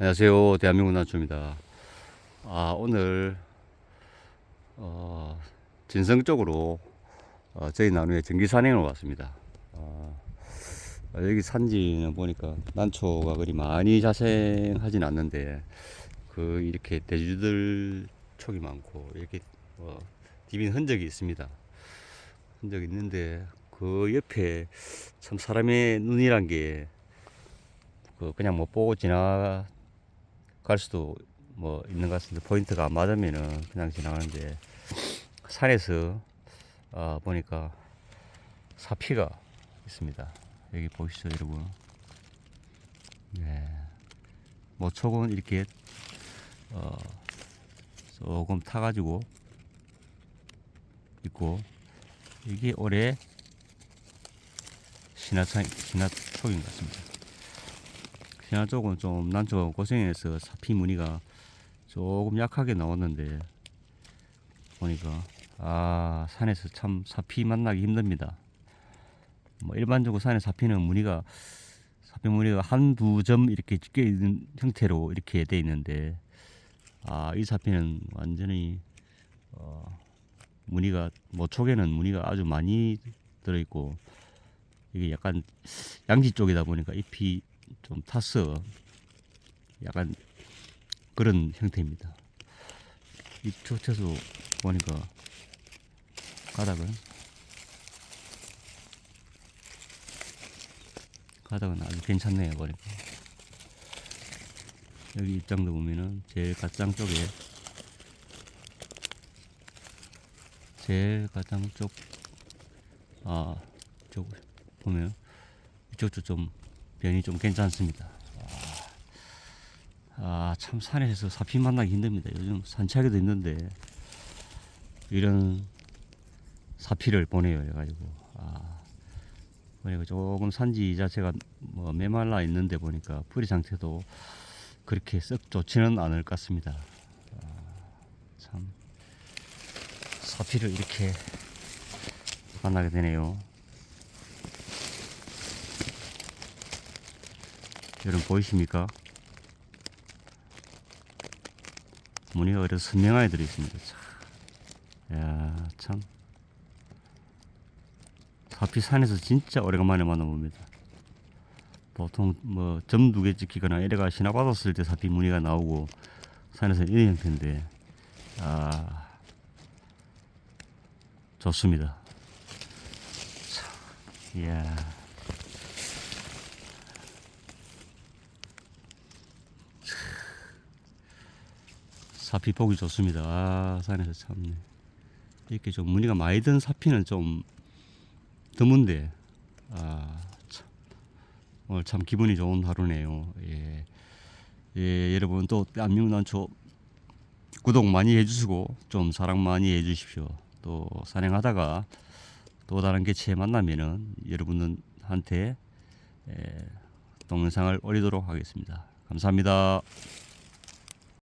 안녕하세요. 대한민국 난초입니다. 아, 오늘, 어, 진성 쪽으로, 어, 저희 나루에 전기 산행을 왔습니다. 어, 아, 여기 산지는 보니까 난초가 그리 많이 자생하진 않는데, 그, 이렇게 대주들 촉이 많고, 이렇게, 어, 디빈 흔적이 있습니다. 흔적이 있는데, 그 옆에 참 사람의 눈이란 게, 그 그냥 못 보고 지나 갈 수도 뭐 있는 것 같습니다. 포인트가 안 맞으면은 그냥 지나가는데 산에서 어, 보니까 사피가 있습니다. 여기 보시죠, 여러분. 네. 모촉은 이렇게 어, 조금 타가지고 있고 이게 올해 신화창 신화촉인 것 같습니다. 신화 쪽은 좀 난초가 고생해서 사피 무늬가 조금 약하게 나왔는데 보니까 아 산에서 참 사피 만나기 힘듭니다. 뭐 일반적으로 산에 사피는 무늬가 사피 무늬가 한두 점 이렇게 찍혀 있는 형태로 이렇게 돼 있는데 아 이 사피는 완전히 어 무늬가 모촉에는 무늬가 아주 많이 들어 있고 이게 약간 양지 쪽이다 보니까 잎이 좀 탔어. 약간 그런 형태입니다. 이 초체수 보니까 가닥은 가닥은 아주 괜찮네요 보니까 여기 입장도 보면은 제일 갓장 쪽에 제일 가장 쪽, 아, 쪽 보면 이쪽도 좀 변이 좀 괜찮습니다. 아, 참 산에서 사피 만나기 힘듭니다. 요즘 산책하기도 힘든데 이런 사피를 보내요. 해가지고 아, 보니까 조금 산지 자체가 뭐 메말라 있는데 보니까 뿌리 상태도 그렇게 썩 좋지는 않을 것 같습니다. 아, 참 사피를 이렇게 만나게 되네요. 여러분 보이십니까? 무늬가 그래도 선명하게 들어있습니다. 참. 야, 참. 사피 산에서 진짜 오래간만에 만나봅니다. 보통 뭐 점 두 개 찍히거나 이래가 신화 받았을 때 사피 무늬가 나오고 산에서 이런 형태인데 아 좋습니다. 참, 이야. 사피 보기 좋습니다. 아, 산에서 참 이렇게 좀 무늬가 많이 든 사피는 좀 드문데 아, 참. 오늘 참 기분이 좋은 하루네요. 예, 예 여러분 또 안민난초 구독 많이 해주시고 좀 사랑 많이 해주십시오. 또 산행하다가 또 다른 개체에 만나면은 여러분한테 예, 동영상을 올리도록 하겠습니다. 감사합니다.